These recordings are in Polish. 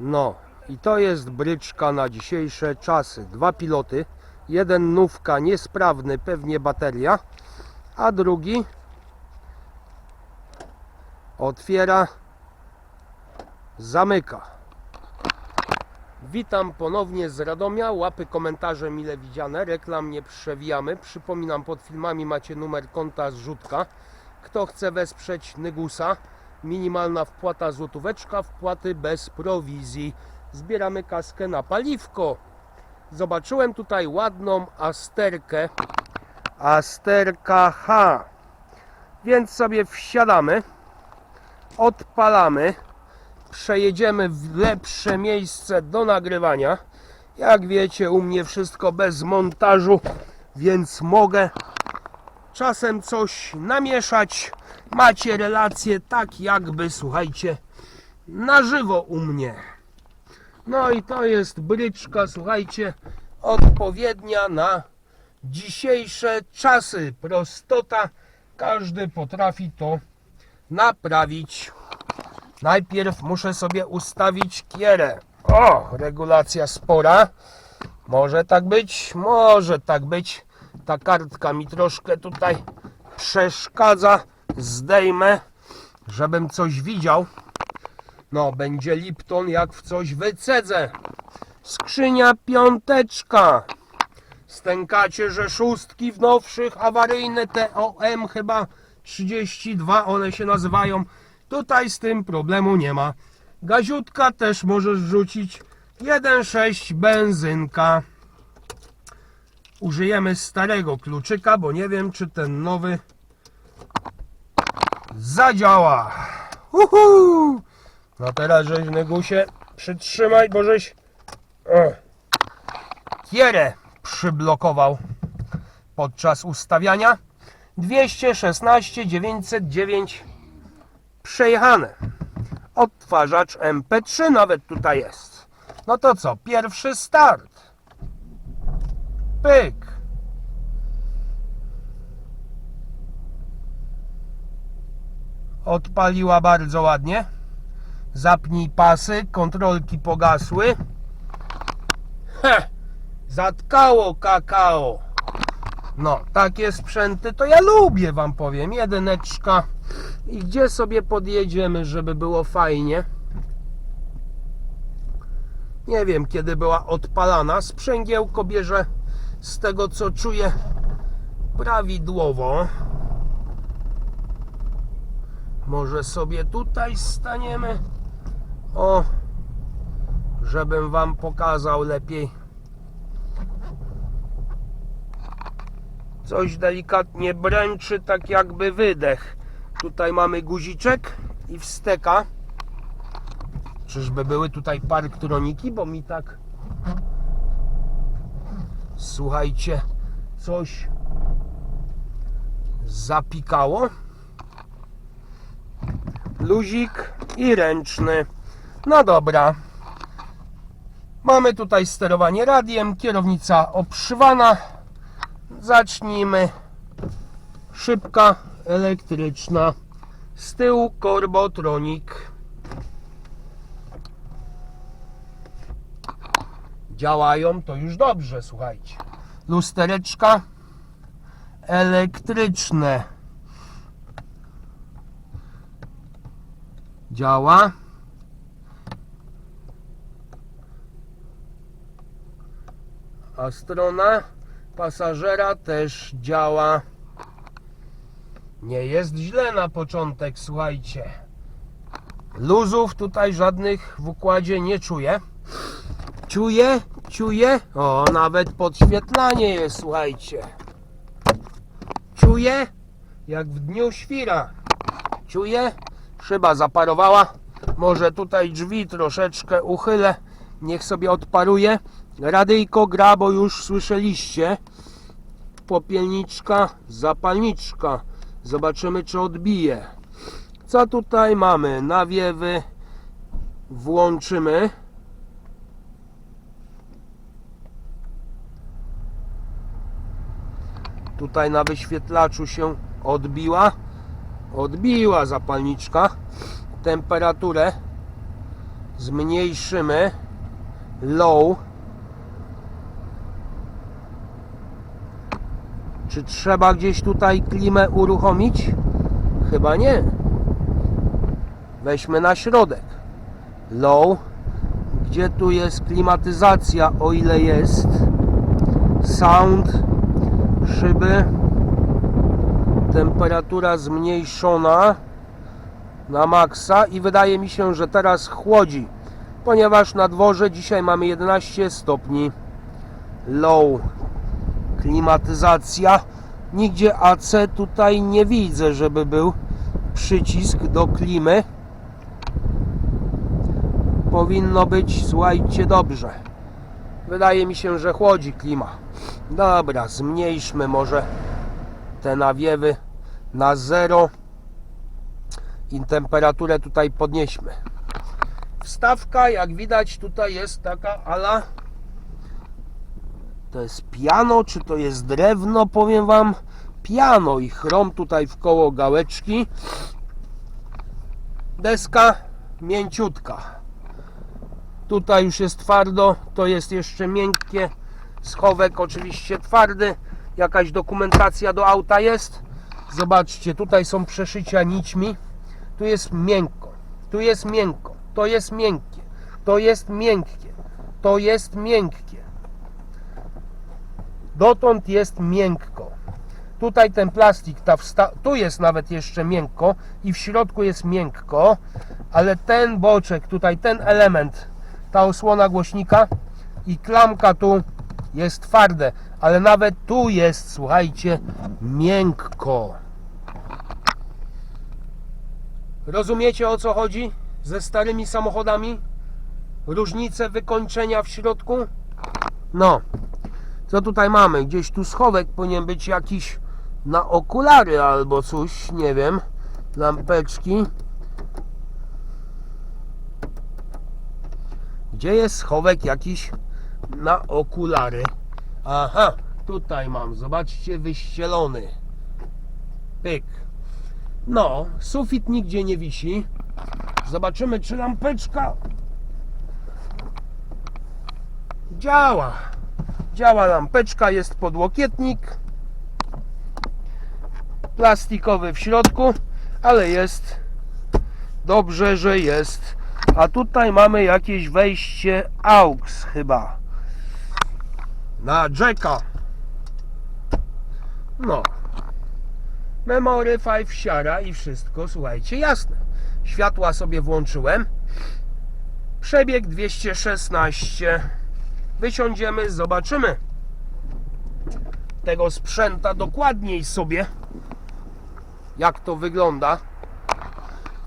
No i to jest bryczka na dzisiejsze czasy. Dwa piloty. Jeden nówka niesprawny, pewnie bateria, a drugi otwiera, zamyka. Witam ponownie z Radomia. Łapy komentarze mile widziane. Reklam nie przewijamy. Przypominam, pod filmami macie numer konta zrzutka. Kto chce wesprzeć Nygusa, minimalna wpłata złotóweczka, wpłaty bez prowizji. Zbieramy kaskę na paliwko. Zobaczyłem tutaj ładną asterkę. Asterka H. Więc sobie wsiadamy, odpalamy, przejedziemy w lepsze miejsce do nagrywania. Jak wiecie, u mnie wszystko bez montażu, więc mogę czasem coś namieszać. Macie relacje tak jakby, słuchajcie, na żywo u mnie. No i to jest bryczka, słuchajcie, odpowiednia na dzisiejsze czasy. Prostota, każdy potrafi to naprawić. Najpierw muszę sobie ustawić kierę. O, regulacja spora. Może tak być, może tak być. Ta kartka mi troszkę tutaj przeszkadza. Zdejmę, żebym coś widział. No, będzie Lipton, jak w coś wycedzę. Skrzynia piąteczka. Stękacie, że szóstki w nowszych awaryjne TOM chyba 32 one się nazywają. Tutaj z tym problemu nie ma. Gaziutka też możesz rzucić. 1.6 benzynka. Użyjemy starego kluczyka, bo nie wiem czy ten nowy zadziała. Uhu! No teraz żeś Negusie przytrzymaj, bo żeś o, kierę przyblokował podczas ustawiania. 216 909 przejechane. Odtwarzacz MP3 nawet tutaj jest. No to co? Pierwszy start. Pyk. Odpaliła bardzo ładnie. Zapnij pasy, kontrolki pogasły. Heh, zatkało kakao. No, takie sprzęty to ja lubię, wam powiem. Jedyneczka. I gdzie sobie podjedziemy, żeby było fajnie? Nie wiem, kiedy była odpalana. Sprzęgiełko bierze z tego, co czuję, prawidłowo. Może sobie tutaj staniemy. O, żebym wam pokazał lepiej. Coś delikatnie bręczy, tak jakby wydech. Tutaj mamy guziczek i wsteka. Czyżby były tutaj parktroniki, bo mi tak słuchajcie, coś zapikało. Luzik i ręczny. No dobra. Mamy tutaj sterowanie radiem, kierownica obszywana. Zacznijmy. Szybka elektryczna. Z tyłu korbotronik. Działają to już dobrze, słuchajcie. Lustereczka elektryczne. Działa. A strona pasażera też działa. Nie jest źle na początek, słuchajcie. Luzów tutaj żadnych w układzie nie czuję. Czuję, czuję. O, nawet podświetlanie jest, słuchajcie. Czuję, jak w dniu świra. Czuję, szyba zaparowała. Może tutaj drzwi troszeczkę uchylę. Niech sobie odparuje. Radyjko gra, bo już słyszeliście. Popielniczka, zapalniczka. Zobaczymy, czy odbije. Co tutaj mamy? Nawiewy włączymy. Tutaj na wyświetlaczu się odbiła. Odbiła zapalniczka. Temperaturę Zmniejszymy low. Czy trzeba gdzieś tutaj klimę uruchomić? Chyba nie. Weźmy na środek. Low. Gdzie tu jest klimatyzacja, o ile jest? Sound. Szyby. Temperatura zmniejszona na maksa i wydaje mi się, że teraz chłodzi, ponieważ na dworze dzisiaj mamy 11 stopni. Low klimatyzacja. Nigdzie AC tutaj nie widzę, żeby był przycisk do klimy. Powinno być, słuchajcie, dobrze. Wydaje mi się, że chłodzi klima. Dobra, zmniejszmy może te nawiewy na zero i temperaturę tutaj podnieśmy. Wstawka, jak widać, tutaj jest taka ala to jest piano, czy to jest drewno, powiem Wam. Piano i chrom tutaj w koło gałeczki. Deska mięciutka. Tutaj już jest twardo, to jest jeszcze miękkie. Schowek oczywiście twardy. Jakaś dokumentacja do auta jest. Zobaczcie, tutaj są przeszycia nićmi. Tu jest miękko, tu jest miękko, to jest miękkie, to jest miękkie, to jest miękkie. Dotąd jest miękko. Tutaj ten plastik, ta wsta- tu jest nawet jeszcze miękko i w środku jest miękko, ale ten boczek, tutaj ten element, ta osłona głośnika i klamka tu jest twarde, ale nawet tu jest, słuchajcie, miękko. Rozumiecie o co chodzi ze starymi samochodami? Różnice wykończenia w środku? No. Co tutaj mamy? Gdzieś tu schowek powinien być jakiś na okulary albo coś, nie wiem. Lampeczki. Gdzie jest schowek jakiś na okulary? Aha, tutaj mam. Zobaczcie, wyścielony. Pyk. No, sufit nigdzie nie wisi. Zobaczymy, czy lampeczka działa. Działa lampeczka, jest podłokietnik. Plastikowy w środku, ale jest dobrze, że jest. A tutaj mamy jakieś wejście AUX chyba. Na jacka. No. Memory 5 siara i wszystko, słuchajcie, jasne. Światła sobie włączyłem. Przebieg 216. Wysiądziemy, zobaczymy tego sprzęta dokładniej sobie, jak to wygląda.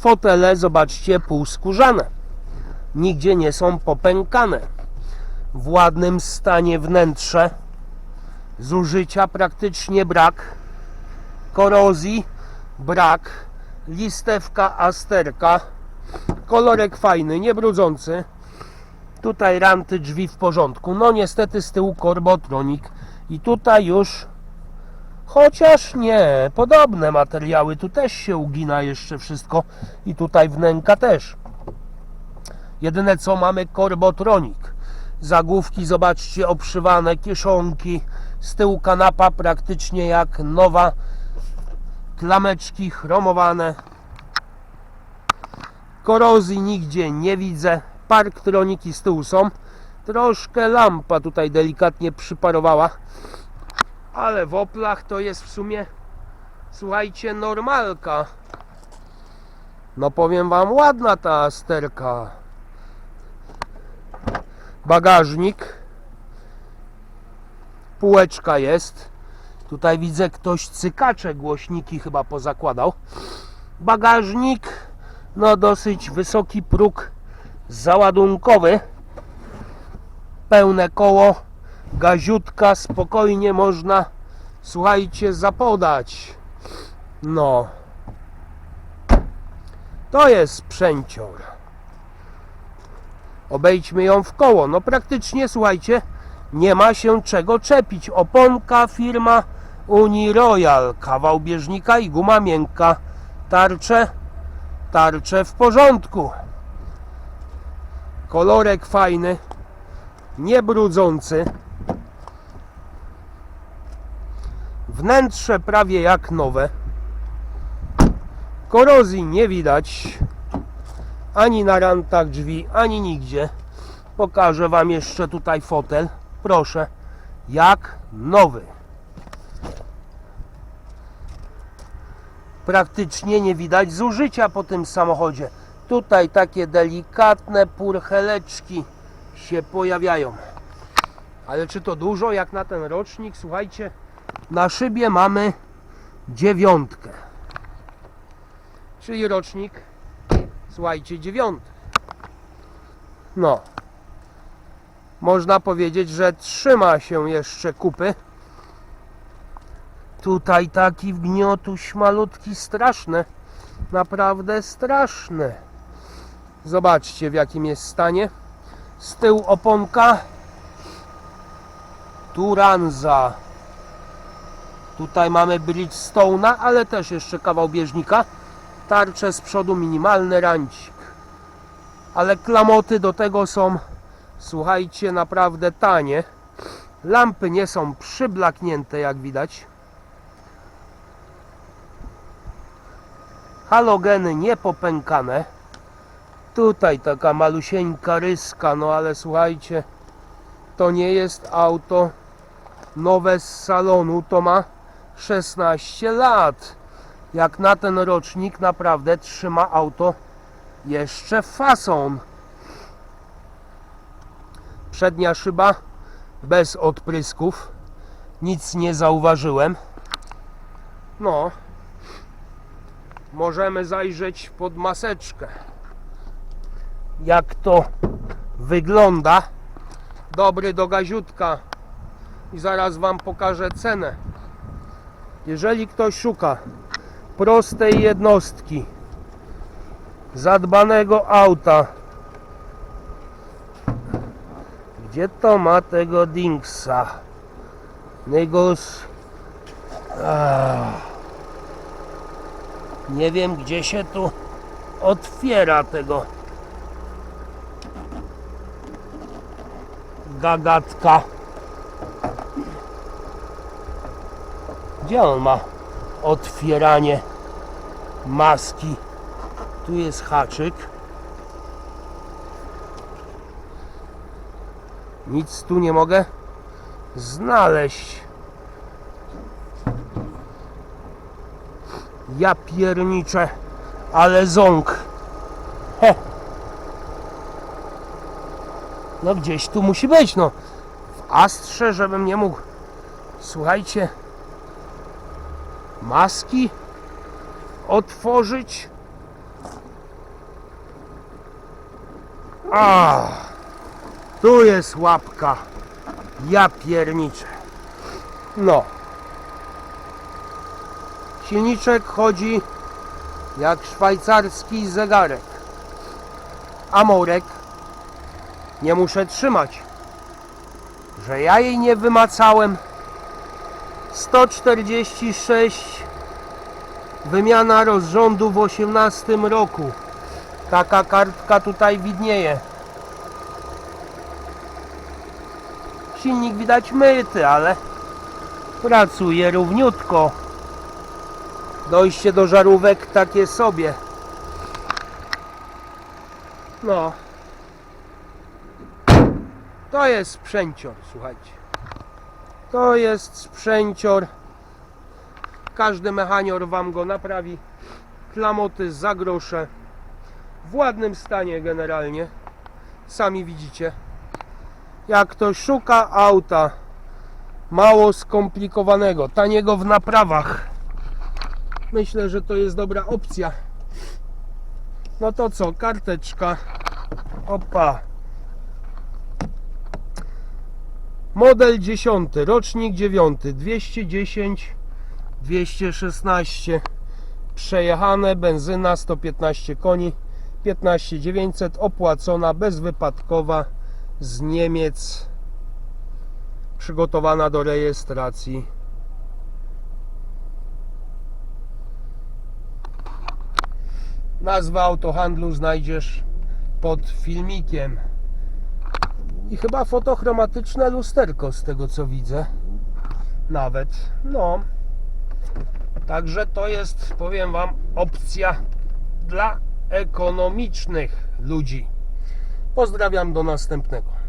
Fotele, zobaczcie, półskórzane. Nigdzie nie są popękane. W ładnym stanie wnętrze. Zużycia praktycznie brak. Korozji brak. Listewka asterka. Kolorek fajny, niebrudzący. Tutaj ranty drzwi w porządku. No niestety z tyłu korbotronik. I tutaj już chociaż nie, podobne materiały. Tu też się ugina jeszcze wszystko. I tutaj wnęka też. Jedyne co mamy korbotronik. Zagłówki zobaczcie obszywane, kieszonki. Z tyłu kanapa praktycznie jak nowa. Klameczki chromowane. Korozji nigdzie nie widzę. Parktroniki z tyłu są. Troszkę lampa tutaj delikatnie przyparowała. Ale w oplach to jest w sumie, słuchajcie, normalka. No powiem wam, ładna ta sterka. Bagażnik. Półeczka jest. Tutaj widzę ktoś cykacze głośniki chyba pozakładał. Bagażnik. No dosyć wysoki próg załadunkowy. Pełne koło, gaziutka, spokojnie można, słuchajcie, zapodać. No. To jest sprzęcior. Obejdźmy ją w koło. No praktycznie, słuchajcie, nie ma się czego czepić. Oponka firma Uniroyal, kawał bieżnika i guma miękka. Tarcze, tarcze w porządku. Kolorek fajny, nie brudzący. Wnętrze prawie jak nowe. Korozji nie widać ani na rantach drzwi, ani nigdzie. Pokażę Wam jeszcze tutaj fotel. Proszę, jak nowy. Praktycznie nie widać zużycia po tym samochodzie. Tutaj takie delikatne purcheleczki się pojawiają. Ale czy to dużo jak na ten rocznik? Słuchajcie, na szybie mamy dziewiątkę. Czyli rocznik, słuchajcie, dziewiąty. No. Można powiedzieć, że trzyma się jeszcze kupy. Tutaj taki wniotuś malutki, straszny. Naprawdę straszny. Zobaczcie w jakim jest stanie. Z tyłu oponka Turanza. Tutaj mamy Bridgestone'a, ale też jeszcze kawał bieżnika. Tarcze z przodu minimalny rancik. Ale klamoty do tego są, słuchajcie, naprawdę tanie. Lampy nie są przyblaknięte, jak widać. Halogeny nie popękane. Tutaj taka malusieńka ryska, no ale słuchajcie, to nie jest auto nowe z salonu, to ma 16 lat. Jak na ten rocznik naprawdę trzyma auto jeszcze fason. Przednia szyba bez odprysków. Nic nie zauważyłem. No. Możemy zajrzeć pod maseczkę. Jak to wygląda. Dobry do gaziutka. I zaraz Wam pokażę cenę. Jeżeli ktoś szuka prostej jednostki, zadbanego auta, gdzie to ma tego Dingsa? Negus. Ah. Nie wiem, gdzie się tu otwiera tego gagatka. Gdzie on ma otwieranie maski? Tu jest haczyk. Nic tu nie mogę znaleźć. Ja pierniczę, ale ząg. He. No gdzieś tu musi być, no. W Astrze, żebym nie mógł. Słuchajcie. Maski otworzyć. A, tu jest łapka. Ja pierniczę. No. Silniczek chodzi jak szwajcarski zegarek. Amorek nie muszę trzymać. Że ja jej nie wymacałem. 146 wymiana rozrządu w 18 roku. Taka kartka tutaj widnieje. Silnik widać myty, ale pracuje równiutko. Dojście do żarówek takie sobie. No. To jest sprzęcior, słuchajcie. To jest sprzęcior. Każdy mechanior Wam go naprawi. Klamoty za grosze. W ładnym stanie generalnie. Sami widzicie. Jak ktoś szuka auta mało skomplikowanego, taniego w naprawach, myślę, że to jest dobra opcja. No to co, karteczka. Opa. Model 10, rocznik 9, 210, 216. Przejechane, benzyna 115 koni, 15900, opłacona, bezwypadkowa z Niemiec, przygotowana do rejestracji. Nazwę autohandlu znajdziesz pod filmikiem. I chyba fotochromatyczne lusterko z tego co widzę. Nawet. No. Także to jest, powiem Wam, opcja dla ekonomicznych ludzi. Pozdrawiam do następnego.